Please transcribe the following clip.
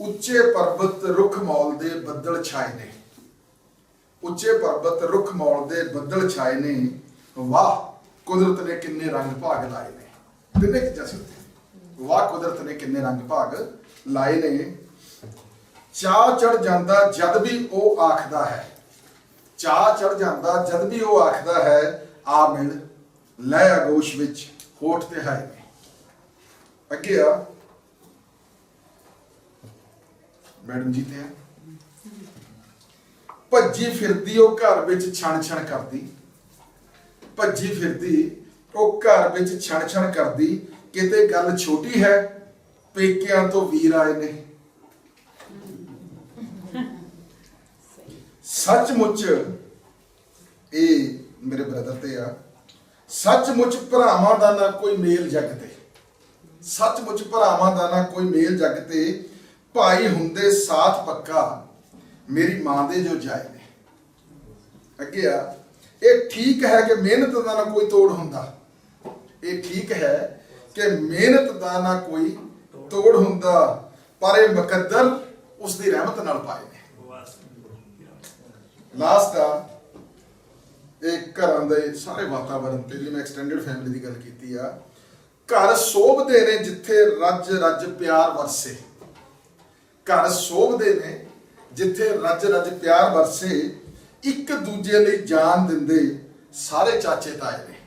ਉੱਚੇ ਪਰਬਤ ਰੁੱਖ ਮੌਲ ਦੇ ਬੱਦਲ ਛਾਏ ਨੇ। ਉੱਚੇ ਪਰਬਤ ਰੁੱਖ ਮੌਲ ਦੇ ਬੱਦਲ ਛਾਏ ਨੇ। ਵਾਹ, ਕੁਦਰਤ ਨੇ ਕਿੰਨੇ ਰੰਗ ਭਾਗ ਲਾਏ ਨੇ। ਤਿੰਨੇ ਚੀਜ਼ਾਂ ਸੀ ਵਾਹ, ਕੁਦਰਤ ਨੇ ਕਿੰਨੇ ਰੰਗ ਭਾਗ ਲਾਏ ਨੇ। ਚਾਹ ਚੜ ਜਾਂਦਾ ਜਦ ਵੀ ਉਹ ਆਖਦਾ ਹੈ। ਚਾਹ ਚੜ ਜਾਂਦਾ ਜਦ ਵੀ ਉਹ ਆਖਦਾ ਹੈ, ਆ ਮਿਲ, ਲੈ ਆਗੋਸ਼ ਵਿੱਚ, ਹੋਠ ਤੇ ਹਾਏ ਨੇ। ਅੱਗੇ ਆ। ਮੈਡਮ ਜੀ ਤੇ ਆ ਭੱਜੀ ਫਿਰਦੀ, ਉਹ ਘਰ ਵਿੱਚ ਛਣ ਛਣ ਕਰਦੀ। ਭੱਜੀ ਫਿਰਦੀ, ਉਹ ਘਰ ਵਿੱਚ ਛਣ ਛਣ ਕਰਦੀ, ਕਿਤੇ ਗੱਲ ਛੋਟੀ ਹੈ, ਪੇਕਿਆਂ ਤੋਂ ਵੀਰ ਆਏ ਨੇ। ਸੱਚਮੁੱਚ ਇਹ ਮੇਰੇ ਬ੍ਰਦਰ ਤੇ ਆ, ਸੱਚਮੁੱਚ ਭਰਾਵਾਂ ਦਾ ਨਾ ਕੋਈ ਮੇਲ ਜਗ ਤੇ। ਸੱਚਮੁੱਚ ਭਰਾਵਾਂ ਦਾ ਨਾ ਕੋਈ ਮੇਲ ਜਗ ਤੇ ਭਾਈ ਹੁੰਦੇ ਸਾਥ ਪੱਕਾ, ਮੇਰੀ ਮਾਂ ਦੇ ਜੋ ਜਾਏ ਨੇ। ਅੱਗੇ ਆ, ਇਹ ਠੀਕ ਹੈ ਕਿ ਮਿਹਨਤ ਦਾ ਨਾ ਕੋਈ ਤੋੜ ਹੁੰਦਾ। ਇਹ ਠੀਕ ਹੈ ਕਿ ਮਿਹਨਤ ਦਾ ਨਾ ਕੋਈ ਤੋੜ ਹੁੰਦਾ, ਪਰ ਇਹ ਮੁਕੱਦਰ ਉਸ ਦੀ ਰਹਿਮਤ ਨਾਲ ਪਾਏ ਨੇ। ਲਾਸਟ ਆ, ਇਹ ਘਰਾਂ ਦੇ ਸਾਰੇ ਵਾਤਾਵਰਣ ਤੇ ਜਿਹੜੀ ਮੈਂ ਐਕਸਟੈਂਡਡ ਫੈਮਿਲੀ ਦੀ ਗੱਲ ਕੀਤੀ ਆ, ਘਰ ਸੋਭਦੇ ਨੇ ਜਿੱਥੇ ਰੱਜ ਰੱਜ ਪਿਆਰ ਵਰਸੇ। ਘਰ ਸੋਭਦੇ ਨੇ, ਜਿੱਥੇ ਰੱਜ ਰੱਜ ਪਿਆਰ ਵਰਸੇ ਇੱਕ ਦੂਜੇ ਲਈ ਜਾਨ ਦਿੰਦੇ ਸਾਰੇ ਚਾਚੇ ਤਾਏ ਨੇ।